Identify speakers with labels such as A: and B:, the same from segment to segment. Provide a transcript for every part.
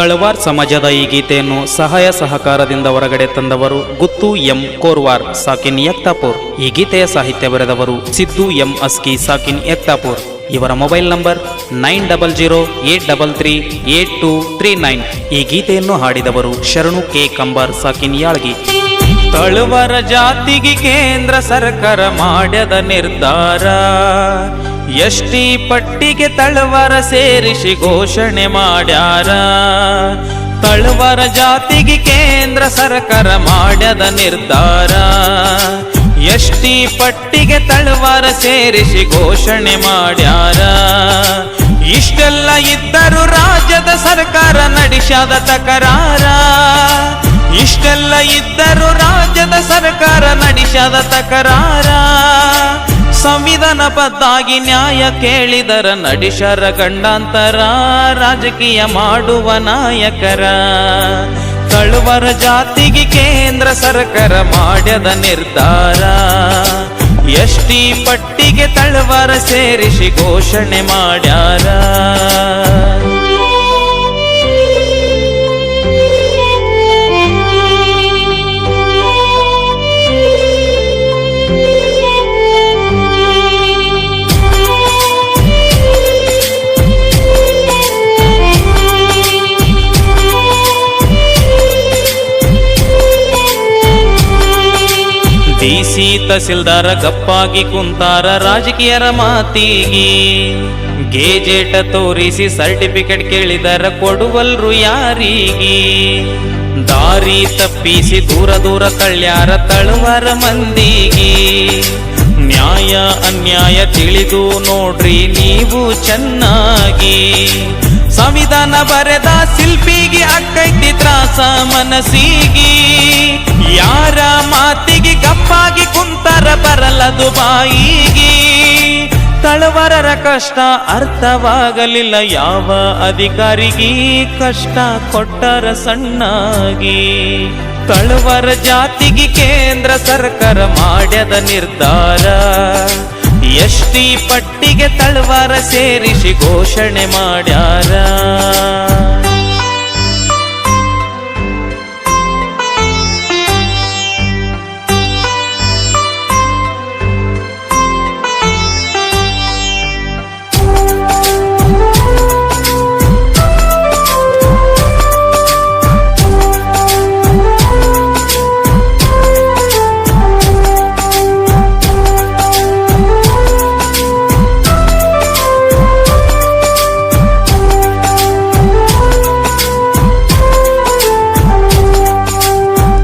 A: ತಳವಾರ್ ಸಮಾಜದ ಈ ಗೀತೆಯನ್ನು ಸಹಾಯ ಸಹಕಾರದಿಂದ ಹೊರಗಡೆ ತಂದವರು ಗುತ್ತು ಎಂ ಕೋರ್ವಾರ್, ಸಾಕಿನ್ ಯಕ್ತಾಪುರ್ ಈ ಗೀತೆಯ ಸಾಹಿತ್ಯ ಬರೆದವರು ಸಿದ್ದು ಎಂ ಅಸ್ಕಿ, ಸಾಕಿನ್ ಯಕ್ತಾಪುರ್ ಇವರ mobile number nine double zero eight double three eight two three nine. ಈ ಗೀತೆಯನ್ನು ಹಾಡಿದವರು ಶರಣು ಕೆ ಕಂಬಾರ್, ಸಾಕಿನ್ ಯಾಳ್ಗಿ. ತಳುವರ ಜಾತಿಗೆ ಕೇಂದ್ರ ಸರ್ಕಾರ ಮಾಡ್ಯದ ನಿರ್ಧಾರ. ಎಷ್ಟಿ ಪಟ್ಟಿಗೆ ತಳವಾರ ಸೇರಿಸಿ ಘೋಷಣೆ ಮಾಡ್ಯಾರ? ತಳುವರ ಜಾತಿಗೆ ಕೇಂದ್ರ ಸರ್ಕಾರ ಮಾಡ್ಯದ ನಿರ್ಧಾರ? ಎಷ್ಟಿ ಪಟ್ಟಿಗೆ ತಳುವಾರ ಸೇರಿಸಿ ಘೋಷಣೆ ಮಾಡ್ಯಾರ? ಇಷ್ಟೆಲ್ಲ ಇದ್ದರೂ ರಾಜ್ಯದ ಸರ್ಕಾರ ನಡೆಸದ ತಕರಾರ? ಇಷ್ಟೆಲ್ಲ ಇದ್ದರೂ ರಾಜ್ಯದ ಸರ್ಕಾರ ನಡೆಸದ ತಕರಾರ? ಸಂವಿಧಾನಬದ್ಧಾಗಿ ನ್ಯಾಯ ಕೇಳಿದರ ನಡಿಶರ ಗಂಡಾಂತರ, ರಾಜಕೀಯ ಮಾಡುವ ನಾಯಕರ. ಕಳುವರ ಜಾತಿಗೆ ಕೇಂದ್ರ ಸರ್ಕಾರ ಮಾಡ್ಯದ ನಿರ್ಧಾರ. ಎಷ್ಟಿ ಪಟ್ಟಿಗೆ ತಳವರ ಸೇರಿಸಿ ಘೋಷಣೆ ಮಾಡ್ಯಾರ. ತಹಸೀಲ್ದಾರ ಗಪ್ಪಾಗಿ ಕುಂತಾರ ರಾಜಕೀಯರ ಮಾತಿಗೆ. ಗೇಜೆಟ ತೋರಿಸಿ ಸರ್ಟಿಫಿಕೇಟ್ ಕೇಳಿದರ ಕೊಡುವಲ್ರು ಯಾರಿಗಿ. ದಾರಿ ತಪ್ಪಿಸಿ ದೂರ ದೂರ ಕಳ್ಯಾರ ತಳುವರ ಮಂದಿಗೆ. ನ್ಯಾಯ ಅನ್ಯಾಯ ತಿಳಿದು ನೋಡ್ರಿ ನೀವು ಚೆನ್ನಾಗಿ. ಸಂವಿಧಾನ ಬರೆದ ಶಿಲ್ಪಿಗೆ ಅಕ್ಕೈತಿ ತ್ರಾಸ ಮನಸ್ಸಿಗಿ. ಯಾರ ಬರಲದು ಬಾಯಿಗೆ. ತಳವರರ ಕಷ್ಟ ಅರ್ಥವಾಗಲಿಲ್ಲ, ಯಾವ ಅಧಿಕಾರಿಗೆ ಕಷ್ಟ ಕೊಟ್ಟರ ಸಣ್ಣಾಗಿ. ತಳವರ ಜಾತಿಗೆ ಕೇಂದ್ರ ಸರ್ಕಾರ ಮಾಡ್ಯದ ನಿರ್ಧಾರ. ಎಷ್ಟಿ ಪಟ್ಟಿಗೆ ತಳವರ ಸೇರಿಸಿ ಘೋಷಣೆ ಮಾಡ್ಯಾರ.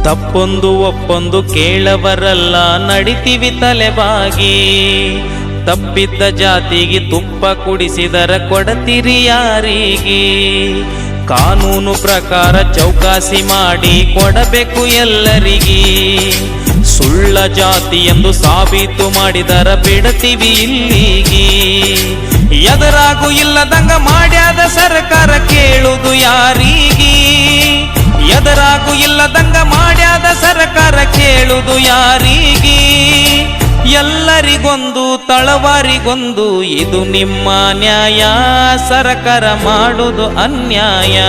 A: ತಪ್ಪೊಂದು ಒಪ್ಪೊಂದು ಕೇಳವರಲ್ಲ, ನಡಿತೀವಿ ತಲೆಬಾಗಿ ತಪ್ಪಿದ್ದ ಜಾತಿಗೆ ತುಪ್ಪ ಕುಡಿಸಿದರ ಕೊಡತಿರಿ ಯಾರಿಗೆ. ಕಾನೂನು ಪ್ರಕಾರ ಚೌಕಾಸಿ ಮಾಡಿ ಕೊಡಬೇಕು ಎಲ್ಲರಿಗೆ. ಸುಳ್ಳ ಜಾತಿ ಎಂದು ಸಾಬೀತು ಮಾಡಿದರ ಬಿಡತೀವಿ ಇಲ್ಲಿಗೆ. ಎದರಾಗೂ ಇಲ್ಲದಂಗ ಮಾಡ್ಯಾದ ಸರ್ಕಾರ ಕೇಳುವುದು ಯಾರಿಗೆ. ಎದರಾಗೂ ಇಲ್ಲದಂಗ ಮಾಡ್ಯಾದ ಸರ್ಕಾರ ಕೇಳುವುದು ಯಾರಿಗೆ? ಎಲ್ಲರಿಗೊಂದು ತಳವಾರಿಗೊಂದು ಇದು ನಿಮ್ಮ ನ್ಯಾಯ. ಸರ್ಕಾರ ಮಾಡುವುದು ಅನ್ಯಾಯ.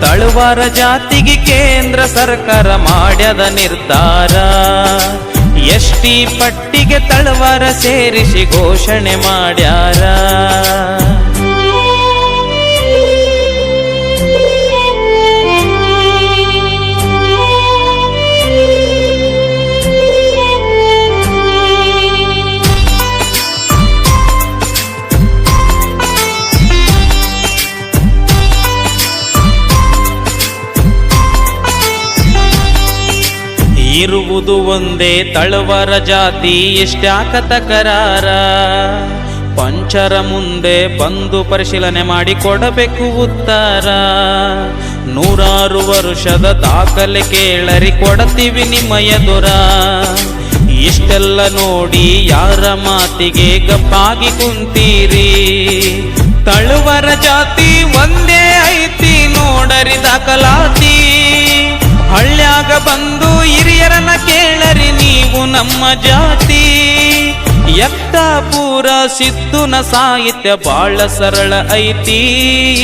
A: ತಳುವಾರ ಜಾತಿಗೆ ಕೇಂದ್ರ ಸರ್ಕಾರ ಮಾಡ್ಯದ ನಿರ್ಧಾರ. ಎಷ್ಟಿ ಪಟ್ಟಿಗೆ ತಳವಾರ ಸೇರಿಸಿ ಘೋಷಣೆ ಮಾಡ್ಯಾರ. ಇರುವುದು ಒಂದೇ ತಳವರ ಜಾತಿ ಎಷ್ಟಾಕ ತಕರಾರ ಪಂಚರ ಮುಂದೆ ಬಂದು ಪರಿಶೀಲನೆ ಮಾಡಿ ಕೊಡಬೇಕು ಉತ್ತರ. ನೂರಾರು ವರುಷದ ದಾಖಲೆ ಕೇಳರಿ, ಕೊಡತೀವಿ ನಿಮ್ಮಯ ದೊರ ಇಷ್ಟೆಲ್ಲ ನೋಡಿ ಯಾರ ಮಾತಿಗೆ ಗಪ್ಪಾಗಿ ಕುಂತೀರಿ? ತಳುವರ ಜಾತಿ ಒಂದೇ ಐತಿ, ನೋಡರಿ ದಾಖಲಾತಿ. ಹಳ್ಳ್ಯಾಗ ಬಂದು ಹಿರಿಯರನ್ನ ಕೇಳರಿ ನೀವು ನಮ್ಮ ಜಾತಿ. ಎಕ್ತಾಪುರ ಸಿದ್ದುನ ಸಾಹಿತ್ಯ ಬಾಳ ಸರಳ ಐತಿ,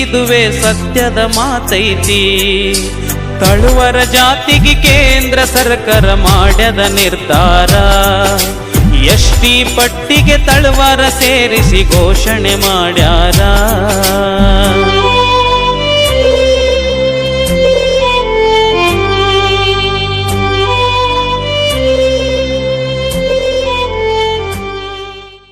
A: ಇದುವೇ ಸತ್ಯದ ಮಾತೈತಿ. ತಳುವರ ಜಾತಿಗೆ ಕೇಂದ್ರ ಸರ್ಕಾರ ಮಾಡ್ಯದ ನಿರ್ಧಾರ. ಎಷ್ಟಿ ಪಟ್ಟಿಗೆ ತಳುವರ ಸೇರಿಸಿ ಘೋಷಣೆ ಮಾಡ್ಯಾರ.